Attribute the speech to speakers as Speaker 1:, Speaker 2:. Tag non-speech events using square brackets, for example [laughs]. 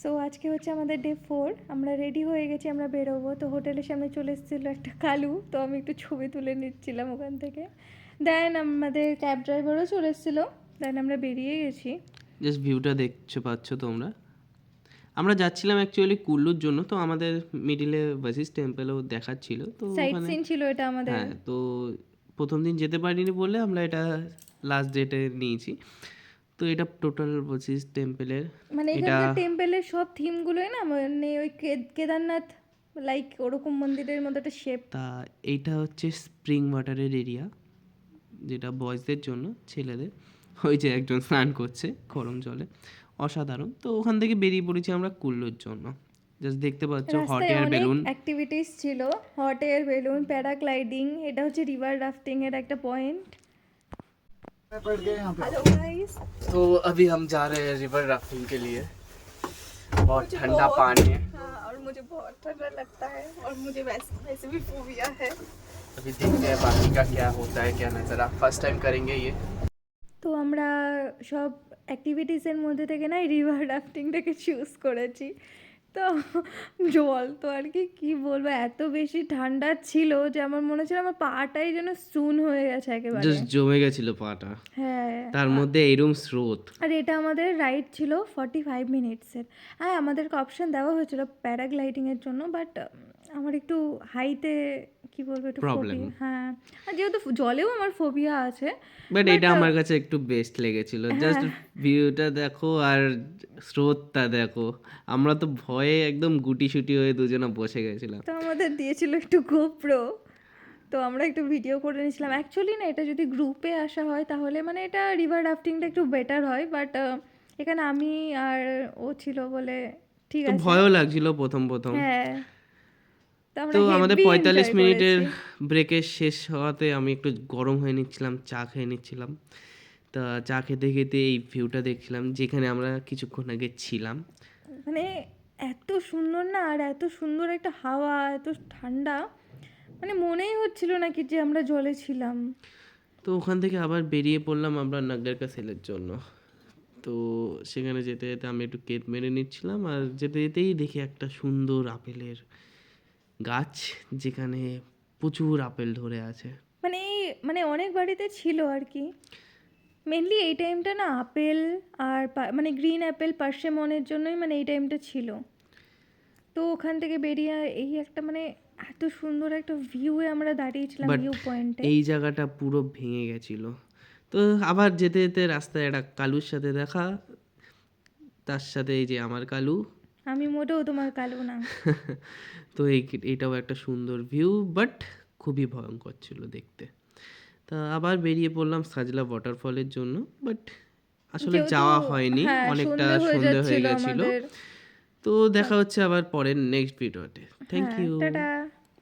Speaker 1: So আজকে হচ্ছে আমাদের ডে ফোর আমরা রেডি হয়ে গেছি আমরা বেরোবো। তো হোটেলের সামনে চলে এসেছিল একটা কালু। তো আমি একটু ছবি তুলে নিচ্ছিলাম ওখান থেকে। দেন আমাদের ক্যাব ড্রাইভারও চলে এসেছিল। দেন আমরা বেরিয়ে গেছি।
Speaker 2: জাস্ট ভিউটা দেখছ পাচ্ছ তোমরা? আমরা যাচ্ছিলাম অ্যাকচুয়ালি কুল্লুর জন্য। তো আমাদের মিডিলে বাসিস টেম্পেলও দেখাচ্ছিল। তো
Speaker 1: সাইট সিন ছিল এটা আমাদের।
Speaker 2: হ্যাঁ তো প্রথম দিন যেতে পারিনি বলে আমরা এটা লাস্ট ডেটে নিয়েছি। তো এটা টোটাল বলছিস টেম্পেলের
Speaker 1: মানে
Speaker 2: এটা
Speaker 1: এখানকার টেম্পেলের সব থিমগুলোই না মানে ওই কেদারনাথ লাইক ওরকম মন্দিরের মতো একটা শেপ
Speaker 2: তা এইটা হচ্ছে স্প্রিং ওয়াটারের এরিয়া যেটা বয়েজদের জন্য ছেলেদের। ওই যে একজন স্নান করছে গরম জলে অসাধারণ। তো ওখান থেকে বেরিয়ে পড়েছি আমরা কুল্লুর জন্য। জাস্ট দেখতে পাচ্ছ হট এয়ার বেলুন
Speaker 1: অ্যাক্টিভিটিস ছিল হট এয়ার বেলুন প্যারাগ্লাইডিং এটা হচ্ছে রিভার রাফটিং এর একটা পয়েন্ট
Speaker 2: तो अभी हम जा रहे हैं रिवर राफ्टिंग के लिए बहुत ठंडा पानी है
Speaker 1: हाँ और मुझे बहुत ठंडा लगता है और मुझे वैसे वैसे भी फोबिया है
Speaker 2: अभी देखते हैं बाकी का क्या होता है क्या नज़ारा फर्स्ट टाइम करेंगे ये
Speaker 1: তো আমরা সব অ্যাক্টিভিটিসের মধ্যে থেকে না রিভার রাফটিংটাকে চুজ করেছি তো জল তো আর কি কী বলব? এত বেশি ঠান্ডা ছিল যে আমার মনে হচ্ছিল আমার পাটাই যেন সুন হয়ে গেছে একেবারে।
Speaker 2: জাস্ট জমে গেছিল পাটা।
Speaker 1: হ্যাঁ।
Speaker 2: তার মধ্যে এরম স্রোত।
Speaker 1: আর এটা আমাদের রাইড ছিল ফর্টি ফাইভ মিনিটসের হ্যাঁ আমাদেরকে অপশন দেওয়া হয়েছিল প্যারাগ্লাইডিংয়ের জন্য বাট আমার একটু হাইতে কি বলব একটু phobia, হ্যাঁ আর যেহেতু জলেও আমার ফোবিয়া আছে
Speaker 2: বাট এটা আমার কাছে একটু বেস্ট লেগেছিল। জাস্ট ভিউটা দেখো আর স্রোতটা দেখো। আমরা তো ভয়ে একদম গুটি সুটি হয়ে দুজনে বসে গেছিলাম।
Speaker 1: তো আমাদের দিয়েছিল একটু গোপ্রো তো আমরা একটু ভিডিও করে নিয়েছিলাম। অ্যাকচুয়ালি না এটা যদি গ্রুপে আসা হয় তাহলে মানে এটা রিভার রাফটিংটা একটু বেটার হয় বাট এখানে আমি আর ও ছিল বলে ঠিক আছে।
Speaker 2: ভয়ও লাগছিল প্রথম প্রথম।
Speaker 1: হ্যাঁ। তো
Speaker 2: আমাদের পঁয়তাল্লিশ মিনিটের ব্রেকের শেষ হওয়াতে আমি একটু গরম হয়ে নিচ্ছিলাম চা খেয়ে নিচ্ছিলাম। তা চা খেতে খেতে এই ভিউটা দেখছিলাম যেখানে আমরা কিছুক্ষণ আগে ছিলাম।
Speaker 1: মানে এত সুন্দর না আর এত সুন্দর একটা হাওয়া এত ঠান্ডা মানে মনেই হচ্ছিল না কি যে আমরা জলে ছিলাম।
Speaker 2: তো ওখান থেকে আবার বেরিয়ে পড়লাম আমরা নাগদারকা সেলের জন্য। তো সেখানে যেতে যেতে আমি একটু কেত মেরে নিচ্ছিলাম আর যেতে যেতেই দেখি একটা সুন্দর আপেলের গাছ যেখানে প্রচুর আপেল ধরে আছে।
Speaker 1: মানে এই- মানে অনেক বাড়িতে ছিল আর কি। মেনলি এই টাইমটা না আপেল আর মানে গ্রিন অ্যাপেল পার্সেমনের জন্যই মানে এই টাইমটা ছিল। তো ওখান থেকে বেরিয়ে এই একটা মানে এত সুন্দর একটা ভিউয়ে আমরা দাঁড়িয়েছিলাম ভিউ পয়েন্টে
Speaker 2: এই জায়গাটা পুরো ভেঙে গেছিল। তো আবার যেতে যেতে রাস্তায় একটা কালুর সাথে দেখা তার সাথে এই যে আমার কালু
Speaker 1: আমি মোটেও তোমার কালো না। [laughs]
Speaker 2: তো এই এটাও একটা সুন্দর ভিউ বাট খুবই ভয়ঙ্কর ছিল দেখতে। তা আবার বেরিয়ে পড়লাম সাজলা ওয়াটারফলের জন্য বাট আসলে যাওয়া হয়নি
Speaker 1: হ্যাঁ,
Speaker 2: অনেকটা
Speaker 1: সন্ধে হয়ে
Speaker 2: গেছিল। তো দেখা হচ্ছে আবার পরের নেক্সট ভিডিওতে থ্যাংক ইউ